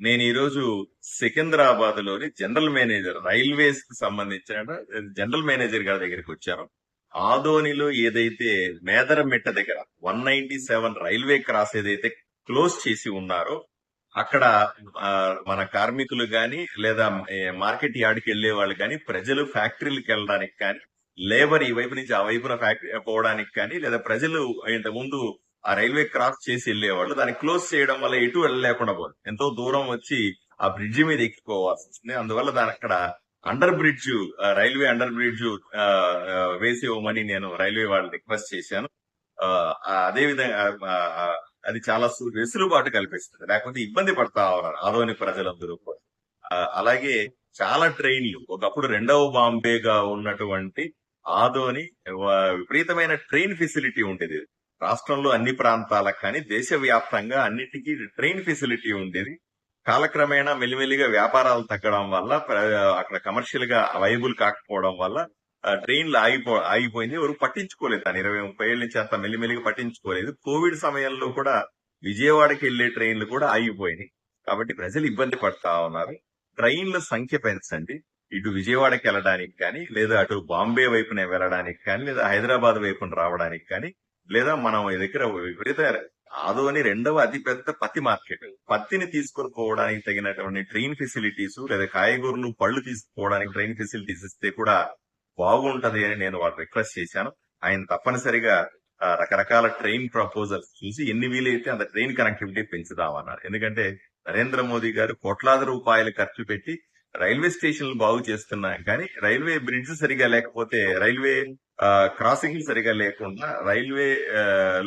నేను ఈరోజు సికింద్రాబాద్లోని general manager రైల్వేస్కి సంబంధించిన జనరల్ మేనేజర్ గారి దగ్గరికి వచ్చాను. ఆదోనిలో ఏదైతే మేదరమిట్ట దగ్గర one ninety seven railway cross ఏదైతే క్లోజ్ చేసి ఉన్నారో అక్కడ మన కార్మికులు గాని లేదా మార్కెట్ యార్డ్కి వెళ్ళే వాళ్ళు కానీ ప్రజలు ఫ్యాక్టరీలకు వెళ్ళడానికి కానీ లేబర్ ఈ వైపు నుంచి ఆ వైపున ఫ్యాక్టరీ పోవడానికి కానీ లేదా ప్రజలు ఇంతకు ముందు ఆ రైల్వే క్రాస్ చేసి వెళ్ళేవాళ్ళు. దాన్ని క్లోజ్ చేయడం వల్ల ఎటు వెళ్ళలేకుండా పోదు. ఎంతో దూరం వచ్చి ఆ బ్రిడ్జి మీద ఎక్కిపోవాల్సి వస్తుంది అందువల్ల దాని అక్కడ under bridge railway under bridge వేసి ఇవ్వమని నేను రైల్వే వాళ్ళు రిక్వెస్ట్ చేశాను. ఆ, అదే విధంగా అది చాలా వెసులుబాటు కల్పిస్తుంది. లేకపోతే ఇబ్బంది పడతా ఉన్నారు ఆదోని ప్రజలందరూ కూడా. అలాగే చాలా ట్రైన్లు. ఒకప్పుడు రెండవ బాంబేగా ఉన్నటువంటి ఆదోని విపరీతమైన ట్రైన్ ఫెసిలిటీ ఉండేది. రాష్ట్రంలో అన్ని ప్రాంతాలకు కానీ దేశవ్యాప్తంగా అన్నిటికీ ట్రైన్ ఫెసిలిటీ ఉండేది. కాలక్రమేణా మెల్లిమెల్లిగా వ్యాపారాలు తగ్గడం వల్ల అక్కడ కమర్షియల్గా వైబుల్ కాకపోవడం వల్ల ట్రైన్లు ఆగిపో ఆగిపోయింది. ఎవరు పట్టించుకోలేదు. తను ఇరవై ముప్పై ఏళ్ళ నుంచి అంత మెల్లిమెల్లిగా పట్టించుకోలేదు. కోవిడ్ సమయంలో కూడా విజయవాడకి వెళ్ళే ట్రైన్లు కూడా ఆగిపోయినాయి. కాబట్టి ప్రజలు ఇబ్బంది పడతా ఉన్నారు. ట్రైన్ల సంఖ్య పెంచండి. ఇటు విజయవాడకి వెళ్ళడానికి కానీ లేదా అటు బాంబే వైపున వెళ్ళడానికి కానీ లేదా హైదరాబాద్ వైపున రావడానికి కానీ లేదా మనం దగ్గర దగ్గర విపరీత ఆదోని రెండవ అతిపెద్ద పత్తి మార్కెట్. పత్తిని తీసుకొని పోవడానికి తగినటువంటి ట్రైన్ ఫెసిలిటీస్ లేదా కాయగూరలు పళ్ళు తీసుకుపోవడానికి ట్రైన్ ఫెసిలిటీస్ ఇస్తే కూడా బాగుంటది అని నేను వాళ్ళు రిక్వెస్ట్ చేశాను. ఆయన తప్పనిసరిగా రకరకాల ట్రైన్ ప్రపోజల్స్ చూసి ఎన్ని వీలైతే అంత ట్రైన్ కనెక్టివిటీ పెంచుదామన్నారు ఎందుకంటే నరేంద్ర మోదీ గారు కోట్లాది రూపాయలు ఖర్చు పెట్టి రైల్వే స్టేషన్లు బాగు చేస్తున్నాం కానీ రైల్వే బ్రిడ్జ్ సరిగా లేకపోతే రైల్వే క్రాసింగ్ సరిగా లేకుండా రైల్వే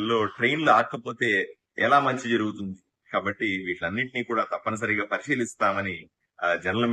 లో ట్రైన్లు ఆకపోతే ఎలా మంచి జరుగుతుంది? కాబట్టి వీటన్నిటినీ కూడా తప్పనిసరిగా పరిశీలిస్తామని జనరల్